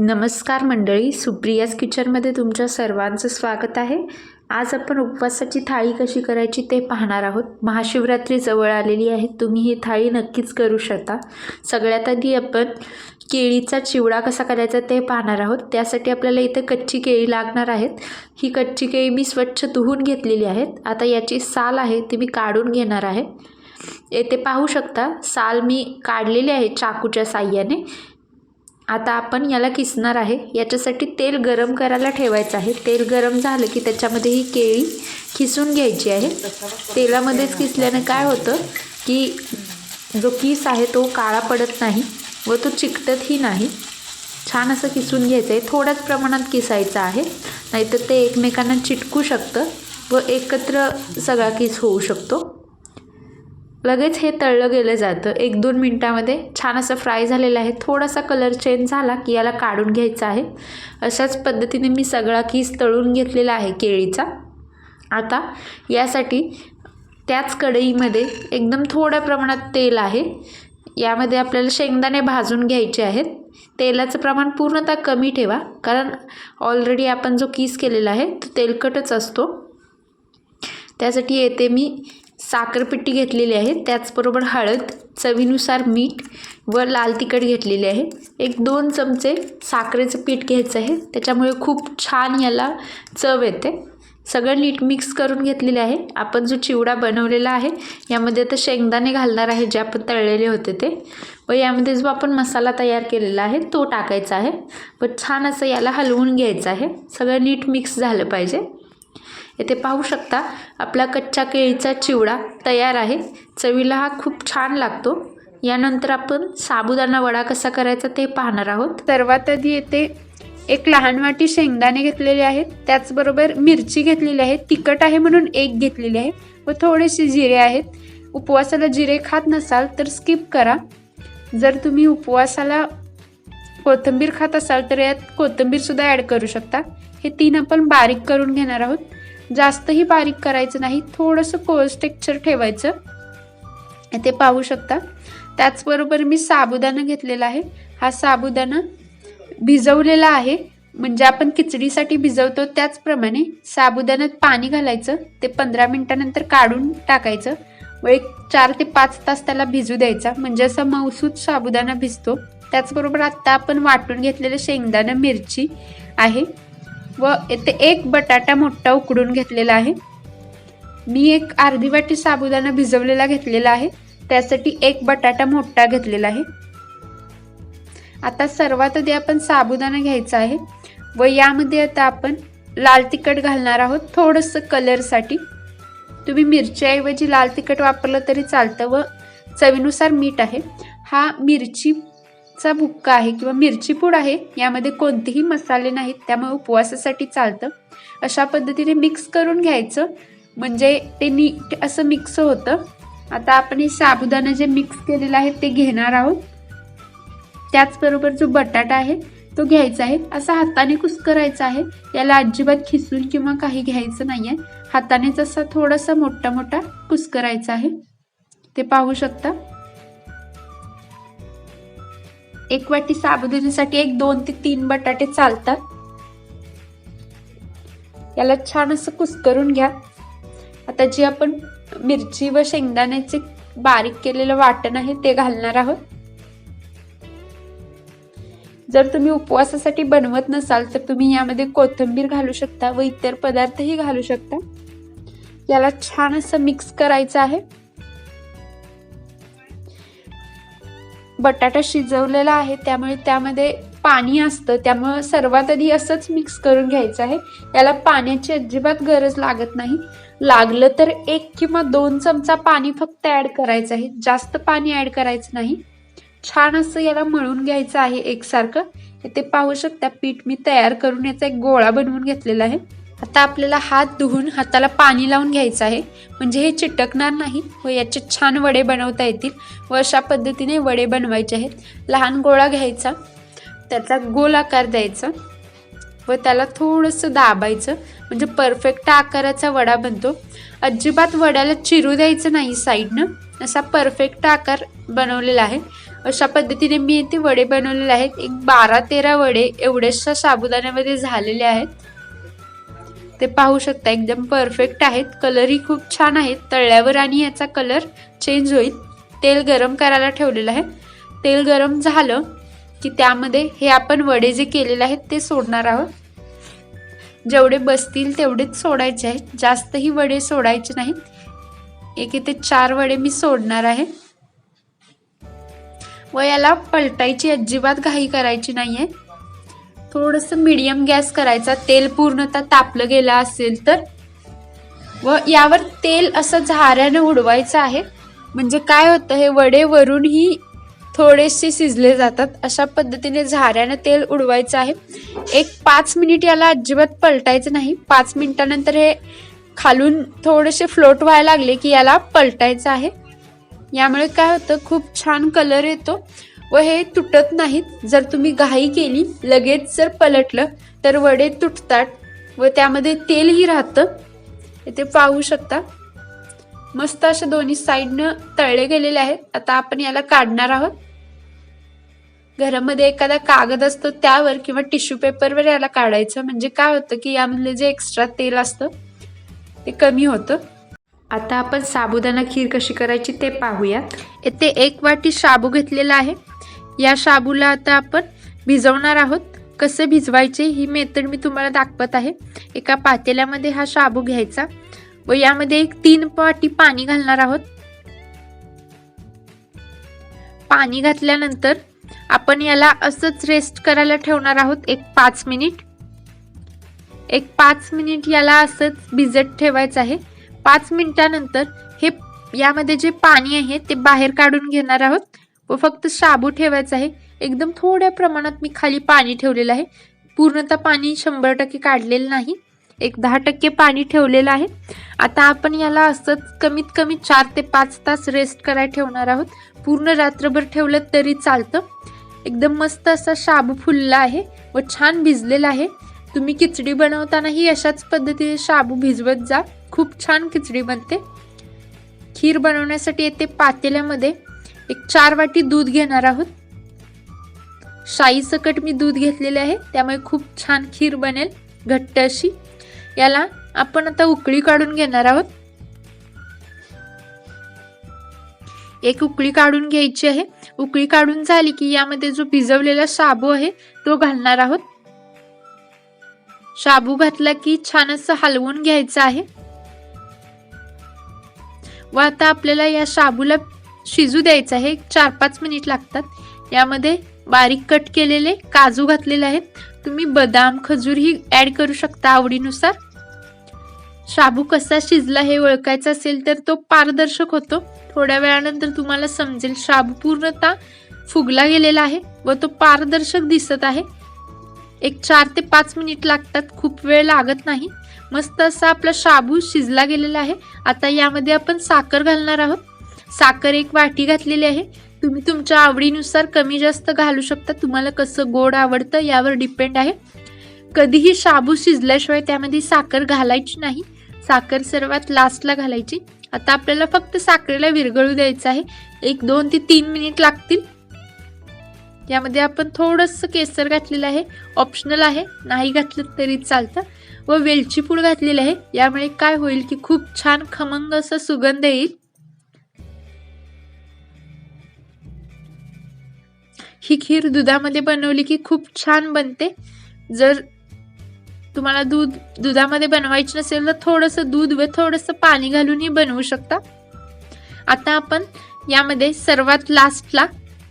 नमस्कार मंडळी सुप्रियाज किचनमध्ये तुमच्या सर्वांचं स्वागत आहे. आज आपण उपवासाची थाळी कशी करायची ते पाहणार आहोत. महाशिवरात्री जवळ आलेली आहे तुम्ही ही थाळी नक्कीच करू शकता. सगळ्यात आधी आपण केळीचा चिवडा कसा करायचा ते पाहणार आहोत. त्यासाठी आपल्याला इथे कच्ची केळी लागणार आहेत. ही कच्ची केळी मी स्वच्छ धुवून घेतलेली आहेत. आता याची साल आहे ती मी काढून घेणार आहे. येथे पाहू शकता साल मी काढलेली आहे चाकूच्या साह्याने. आता आपण याला किसणार आहे. याच्यासाठी तेल गरम करायला ठेवायचं आहे. तेल गरम झालं की त्याच्यामध्ये ही केळी किसून घ्यायची आहे. तेलामध्येच किसल्याने काय होतं की जो किस आहे तो काळा पडत नाही व तो चिकटतही नाही. छान असं किसून घ्यायचं आहे. थोड्याच प्रमाणात किसायचं आहे. नाहीतर ते एकमेकांना चिटकू शकतं व एकत्र सगळा किस होऊ शकतो. लगेच हे तळलं गेलं जातं. एक दोन मिनटामध्ये छान असं फ्राय झालेलं आहे. थोडासा कलर चेंज झाला की याला काढून घ्यायचा आहे. अशाच पद्धतीने मी सगळा किस तळून घेतलेला आहे केळीचा. आता यासाठी त्याच कढईमध्ये एकदम थोड्या प्रमाणात तेल आहे. यामध्ये आपल्याला शेंगदाणे भाजून घ्यायचे आहेत. तेलाचं प्रमाण पूर्णतः कमी ठेवा कारण ऑलरेडी आपण जो किस केलेला आहे तो तेलकटच असतो. त्यासाठी येते मी साखरपिट्टी घेतलेली आहे. त्याचबरोबर हळद चवीनुसार मीठ व लाल तिखट घेतलेले आहे. एक दोन चमचे साखरेचं पीठ घ्यायचं आहे. त्याच्यामुळे खूप छान याला चव येते. सगळं नीट मिक्स करून घेतलेले आहे. आपण जो चिवडा बनवलेला आहे यामध्ये आता शेंगदाणे घालणार आहे जे आपण तळलेले होते ते व यामध्ये जो आपण मसाला तयार केलेला आहे तो टाकायचा आहे व छान असं याला हलवून घ्यायचं आहे. सगळं नीट मिक्स झालं पाहिजे. येथे पाहू शकता आपला कच्च्या केळीचा चिवडा तयार आहे. चवीला हा खूप छान लागतो. यानंतर आपण साबुदाणा वडा कसा करायचा ते पाहणार आहोत. सर्वात आधी येते एक लहान वाटी शेंगदाणे घेतलेले आहेत. त्याचबरोबर मिरची घेतलेली आहे. तिखट आहे म्हणून एक घेतलेली आहे. व थोडेसे जिरे आहेत. उपवासाला जिरे खात नसाल तर स्किप करा. जर तुम्ही उपवासाला कोथिंबीर खात असाल तर यात कोथिंबीरसुद्धा ॲड करू शकता. हे तीन आपण बारीक करून घेणार आहोत. जास्तही बारीक करायचं नाही थोडंसं कोर्स टेक्चर ठेवायचं. ते पाहू शकता. त्याचबरोबर मी साबुदाणा घेतलेला आहे. हा साबुदाणा भिजवलेला आहे. म्हणजे आपण खिचडीसाठी भिजवतो त्याचप्रमाणे साबुदाण्यात पाणी घालायचं. ते पंधरा मिनटानंतर काढून टाकायचं. व एक चार ते पाच तास त्याला भिजू द्यायचा. म्हणजे असा मऊसूद साबुदाणा भिजतो. त्याचबरोबर आत्ता आपण वाटून घेतलेलं शेंगदाणा मिरची आहे. व येथे एक बटाटा मोठा उकडून घेतलेला आहे. मी एक अर्धी वाटी साबुदाणा भिजवलेला घेतलेला आहे. त्यासाठी एक बटाटा मोठा घेतलेला आहे. आता सर्वात आधी आपण साबुदाणा घ्यायचा आहे व यामध्ये आता आपण लाल तिखट घालणार आहोत थोडंसं कलरसाठी तुम्ही मिरच्याऐवजी लाल तिखट वापरलं तरी चालतं व चवीनुसार मीठ आहे. हा मिरची चा बुक्का आहे किंवा मिरची पूड आहे यामध्ये कोणतेही मसाले नाहीत त्यामुळे उपवासासाठी चालतं. अशा पद्धतीने मिक्स करून घ्यायचं. म्हणजे ते नीट असं मिक्स होतं. आता आपण हे साबुदाणा जे मिक्स केलेलं आहे ते घेणार आहोत. त्याचबरोबर जो बटाटा आहे तो घ्यायचा आहे. असा हाताने कुस्करायचा आहे. याला अजिबात खिसून किंवा काही घ्यायचं नाही आहे हातानेच असा थोडासा मोठा मोठा कुस्करायचा आहे. ते पाहू शकता. एक वाटी साबुदाण्यासाठी एक दोन ते तीन बटाटे चालतात. याला छान असं कुस्करून घ्या. आता जी आपण मिरची व शेंगदाण्याचे बारीक केलेलं वाटण आहे ते घालणार आहोत. जर तुम्ही उपवासासाठी बनवत नसाल तर तुम्ही यामध्ये कोथिंबीर घालू शकता व इतर पदार्थही घालू शकता. याला छान असं मिक्स करायचं आहे. बटाटा शिजवलेला आहे त्यामुळे त्यामध्ये पाणी असतं. त्यामुळं सर्वात आधी असंच मिक्स करून घ्यायचं आहे. याला पाण्याची अजिबात गरज लागत नाही. लागलं तर एक किंवा दोन चमचा पाणी फक्त ॲड करायचं आहे. जास्त पाणी ॲड करायचं नाही. छान असं याला मळून घ्यायचं आहे एकसारखं. ते पाहू शकता पीठ मी तयार करून याचा एक गोळा बनवून घेतलेला आहे. आता आपल्याला हात धुवून हाताला पाणी लावून घ्यायचं आहे. म्हणजे हे चिटकणार नाही. व याचे छान वडे बनवता येतील. व अशा पद्धतीने वडे बनवायचे आहेत. लहान गोळा घ्यायचा. त्याचा गोल आकार द्यायचा. व त्याला थोडंसं दाबायचं. म्हणजे परफेक्ट आकाराचा वडा बनतो. अजिबात वड्याला चिरू द्यायचं नाही साईडनं. असा परफेक्ट आकार बनवलेला आहे. अशा पद्धतीने मी इथे वडे बनवलेले आहेत. एक बारा तेरा वडे एवढ्याशा साबुदाण्यामध्ये झालेले आहेत. ते पाहू शकता एकदम परफेक्ट आहेत. कलरही खूप छान आहेत. तळल्यावर आणि याचा कलर चेंज होईल. तेल गरम करायला ठेवलेलं आहे. तेल गरम झालं की त्यामध्ये हे आपण वडे जे केलेले आहेत ते सोडणार आहोत. जेवढे बसतील तेवढेच सोडायचे आहेत. जास्तही वडे सोडायचे नाहीत. एक ते चार वडे मी सोडणार आहे. व याला पलटायची अजिबात घाई करायची नाही आहे थोडंसं मीडियम गॅस करायचा. तेल पूर्णतः तापलं गेलं असेल तर. व यावर तेल असं झाऱ्यानं उडवायचं आहे. म्हणजे काय होतं हे वडे वरूनही थोडेसे शिजले जातात. अशा पद्धतीने झाऱ्यानं तेल उडवायचं आहे. एक पाच मिनिट याला अजिबात पलटायचं नाही. पाच मिनिटानंतर हे खालून थोडेसे फ्लोट व्हायला लागले की याला पलटायचं आहे. यामुळे काय होतं खूप छान कलर येतो. व हे तुटत नाहीत. जर तुम्ही घाई केली लगेच जर पलटलं तर वडे तुटतात व त्यामध्ये तेलही राहतं. इथे पाहू शकता. मस्त अशा दोन्ही साईडनं तळले गेलेले आहेत. आता आपण याला काढणार आहोत. घरामध्ये एखादा कागद असतो त्यावर किंवा टिश्यू पेपरवर याला काढायचं. म्हणजे काय होतं की यामधलं जे एक्स्ट्रा तेल असतं ते कमी होतं. आता आपण साबुदाणा खीर कशी करायची ते पाहूयात. येथे एक वाटी शाबू घेतलेला आहे. या शाबूला आता आपण भिजवणार आहोत. कसं भिजवायचे ही मेथड मी तुम्हाला दाखवत आहे. एका पातेल्यामध्ये हा शाबू घ्यायचा व यामध्ये एक तीन वाटी पाणी घालणार आहोत. पाणी घातल्यानंतर आपण याला असंच रेस्ट करायला ठेवणार आहोत एक पाच मिनिट. एक पाच मिनिट याला असंच भिजत ठेवायचं आहे. पाच मिनिटानंतर हे यामध्ये जे पाणी आहे ते बाहेर काढून घेणार आहोत. व फक्त शाबू ठेवायचा आहे. एकदम थोड्या प्रमाणात मी खाली पाणी ठेवलेलं आहे. पूर्णतः पाणी शंभर टक्के काढलेलं नाही. एक दहा टक्के पाणी ठेवलेलं आहे. आता आपण याला असंच कमीत कमी चार ते पाच तास रेस्ट करायला ठेवणार आहोत. पूर्ण रात्रभर ठेवलं तरी चालतं. एकदम मस्त असा शाबू फुलला आहे व छान भिजलेला आहे. तुम्ही खिचडी बनवतानाही अशाच पद्धतीने शाबू भिजवत जा. खूप छान खिचडी बनते. खीर बनवण्यासाठी येते पातेल्यामध्ये. एक चार वाटी दूध घेणार आहोत. शाई सकट मी दूध घेतलेले आहे त्यामुळे खूप छान खीर बनेल घट्ट अशी. याला आपण आता उकळी काढून घेणार आहोत. एक उकळी काढून घ्यायची आहे. उकळी काढून झाली की यामध्ये जो भिजवलेला शाबू आहे तो घालणार आहोत. शाबू घातला की छान असं हलवून घ्यायचं आहे. व आता आपल्याला या शाबूला शिजू द्यायचं आहे. चार पाच मिनिट लागतात. यामध्ये बारीक कट केलेले काजू घातलेले आहेत. तुम्ही बदाम खजूरही ॲड करू शकता आवडीनुसार. शाबू कसा शिजला हे ओळखायचं असेल तर तो पारदर्शक होतो. थोड्या वेळानंतर तुम्हाला समजेल. शाबू पूर्णतः फुगला गेलेला आहे व तो पारदर्शक दिसत आहे. एक चार ते पाच मिनिट लागतात. खूप वेळ लागत नाही. मस्त असा आपला शाबू शिजला गेलेला आहे. आता यामध्ये आपण साखर घालणार आहोत. साखर एक वाटी घातलेली आहे. तुम्ही तुमच्या आवडीनुसार कमी जास्त घालू शकता. तुम्हाला कसं गोड आवडतं यावर डिपेंड आहे. कधीही शाबू शिजल्याशिवाय त्यामध्ये साखर घालायची नाही. साखर सर्वात लास्टला घालायची. आता आपल्याला फक्त साखरेला विरघळू द्यायचं आहे. एक दोन ते तीन मिनिट लागतील. यामध्ये आपण थोडंसं केसर घातलेलं आहे. ऑप्शनल आहे. नाही घातलं तरी चालतं. व वेलची पूड घातलेली आहे. यामुळे काय होईल की खूप छान खमंग असा सुगंध येईल. ही खीर दुधामध्ये बनवली की खूप छान बनते. जर तुम्हाला दूध दुधामध्ये बनवायची नसेल तर थोडंसं दूध व थोडंसं पाणी घालूनही बनवू शकता. आता आपण यामध्ये सर्वात लास्टला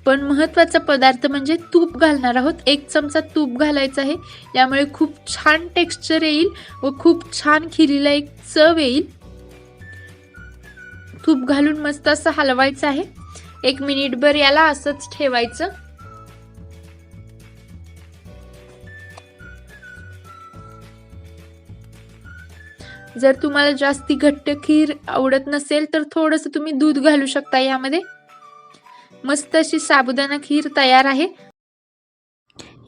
पण महत्त्वाचा पदार्थ म्हणजे तूप घालणार आहोत. एक चमचा तूप घालायचं आहे. यामुळे खूप छान टेक्स्चर येईल व खूप छान खिरीला एक चव येईल. तूप घालून मस्त असं हलवायचं आहे. एक मिनिटभर याला असंच ठेवायचं. जर तुम्हाला जास्ती घट्ट खीर आवडत नसेल तर थोडंसं तुम्ही दूध घालू शकता यामध्ये. मस्त अशी साबुदाणा खीर तयार आहे.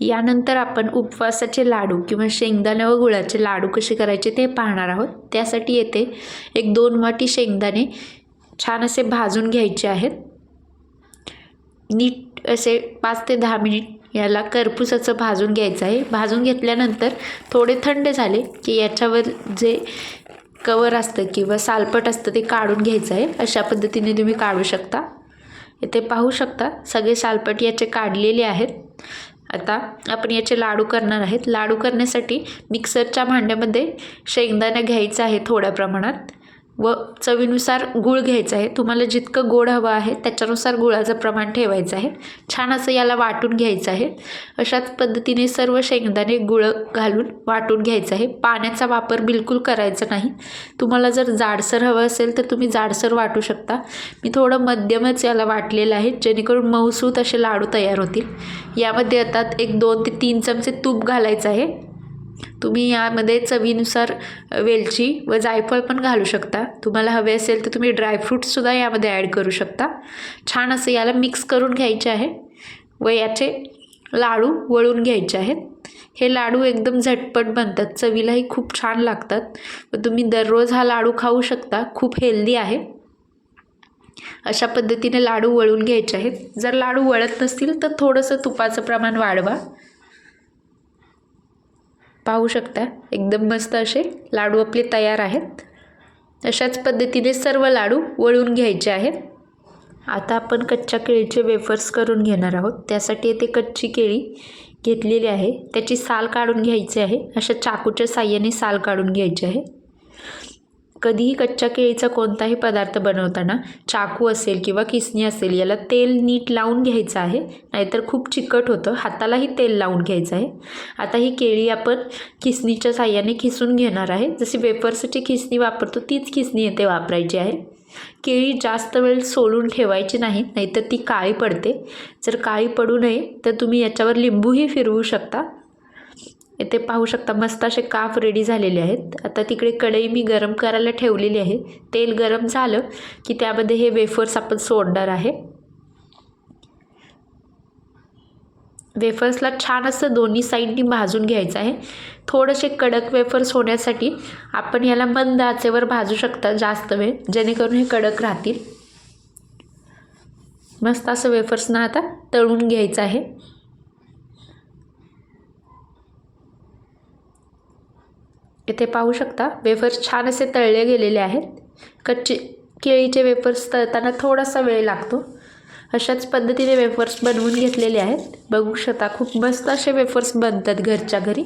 यानंतर आपण उपवासाचे लाडू किंवा शेंगदाणे व गुळाचे लाडू कसे करायचे ते पाहणार आहोत. त्यासाठी येथे एक दोन वाटी शेंगदाणे छान असे भाजून घ्यायचे आहेत. नीट असे पाच ते दहा मिनिट याला करपूस असं भाजून घ्यायचं आहे. भाजून घेतल्यानंतर थोडे थंड झाले की याच्यावर जे कवर असतं किंवा सालपट असतं ते काढून घ्यायचं आहे. अशा पद्धतीने तुम्ही काढू शकता. इथे पाहू शकता सगळे सालपट याचे काढलेले आहेत. आता आपण याचे लाडू करणार आहेत. लाडू करण्यासाठी मिक्सरच्या भांड्यामध्ये शेंगदाणा घ्यायचा आहे थोड्या प्रमाणात. व चवीनुसार गूळ घ्यायचं आहे. तुम्हाला जितकं गोड हवं आहे त्याच्यानुसार गुळाचं प्रमाण ठेवायचं आहे. छान असं याला वाटून घ्यायचं आहे. अशाच पद्धतीने सर्व शेंगदाणे गुळ घालून वाटून घ्यायचं आहे. पाण्याचा वापर बिलकुल करायचा नाही. तुम्हाला जर जाडसर हवं असेल तर तुम्ही जाडसर वाटू शकता. मी थोडं मध्यमच याला वाटलेलं आहे जेणेकरून मऊसूत असे लाडू तयार होतील. यामध्ये आता एक दोन ते तीन चमचे तूप घालायचं आहे. तुम्ही यामध्ये चवीनुसार वेलची व जायफळ पण घालू शकता. तुम्हाला हवे असेल तर तुम्ही ड्रायफ्रूट्ससुद्धा यामध्ये ॲड करू शकता. छान असं याला मिक्स करून घ्यायचे आहे व याचे लाडू वळून घ्यायचे आहेत. हे लाडू एकदम झटपट बनतात. चवीलाही खूप छान लागतात. व तुम्ही दररोज हा लाडू खाऊ शकता. खूप हेल्दी आहे. अशा पद्धतीने लाडू वळून घ्यायचे आहेत. जर लाडू वळत नसतील तर थोडंसं तुपाचं प्रमाण वाढवा. पाहू शकता. एकदम मस्त असे लाडू आपले तयार आहेत. अशाच पद्धतीने सर्व लाडू वळून घ्यायचे आहेत. आता आपण कच्च्या केळीचे वेफर्स करून घेणार आहोत. त्यासाठी येथे कच्ची केळी घेतलेली आहे. त्याची साल काढून घ्यायची आहे. अशा चाकूच्या साह्याने साल काढून घ्यायची आहे. कधीही कच्च्या केळीचा कोणताही पदार्थ बनवताना चाकू असेल किंवा किसणी असेल याला तेल नीट लावून घ्यायचं आहे. नाहीतर खूप चिकट होतं. हातालाही तेल लावून घ्यायचं आहे. आता ही केळी आपण किसणीच्या साह्याने खिसून घेणार आहे. जशी वेफर्सची खिसणी वापरतो तीच खिसणी येथे वापरायची आहे. केळी जास्त वेळ सोलून ठेवायची नाही नाहीतर ती काळी पडते. जर काळी पडू नये तर तुम्ही याच्यावर लिंबूही फिरवू शकता. इथे पाहू शकता मस्त असे काफ रेडी झालेले आहेत. आता तिकडे कढई मी गरम करायला ठेवलेली आहे. तेल गरम झालं की त्यामध्ये हे वेफर्स आपण सोडणार आहे. वेफर्सला छान असं दोन्ही साईडनी भाजून घ्यायचं आहे. थोडेसे कडक वेफर्स होण्यासाठी आपण याला मंद आचेवर भाजू शकता जास्त वेळ जेणेकरून हे कडक राहतील. मस्त असं वेफर्सना आता तळून घ्यायचं आहे. इथे पाहू शकता. वेफर्स छान असे तळले गेलेले आहेत. कच्चे केळीचे वेफर्स तळताना थोडासा वेळ लागतो. अशाच पद्धतीने वेफर्स बनवून घेतलेले आहेत. बघू शकता खूप मस्त असे वेफर्स बनतात घरच्या घरी.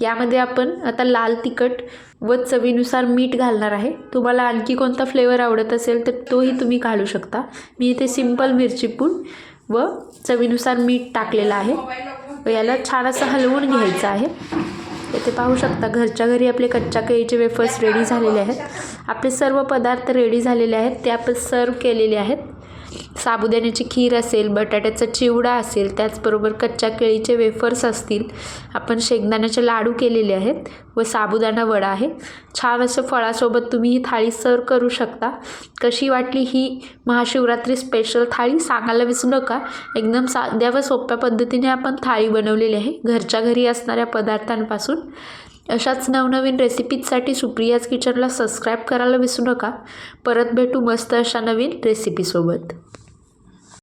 यामध्ये आपण आता लाल तिखट व चवीनुसार मीठ घालणार आहे. तुम्हाला आणखी कोणता फ्लेवर आवडत असेल तर तोही तुम्ही घालू शकता. मी इथे सिंपल मिरची पूड व चवीनुसार मीठ टाकलेलं आहे. व याला छान असं हलवून घ्यायचं आहे. इथे पाहू शकता घरच्या घरी आपले कच्च्या केळीचे वेफर्स रेडी झालेले आहेत. आपले सर्व पदार्थ रेडी झालेले आहेत. ते आपण सर्व केलेले आहेत. साबुदाण्याची खीर असेल बटाट्याचा चिवडा असेल त्याचबरोबर कच्च्या केळीचे वेफर्स असतील. आपण शेंगदाण्याचे लाडू केलेले आहेत व साबुदाणा वडा आहे. छान असं फळासोबत तुम्ही ही थाळी सर्व करू शकता. कशी वाटली ही महाशिवरात्री स्पेशल थाळी? सांगायला विसरू नका. एकदम साध्या व सोप्या पद्धतीने आपण थाळी बनवलेली आहे. घरच्या घरी असणाऱ्या पदार्थांपासून. अशाच नवनवीन रेसिपीजसाठी सुप्रियाज किचनला सबस्क्राईब करायला विसरू नका. परत भेटू मस्त अशा नवीन रेसिपीसोबत.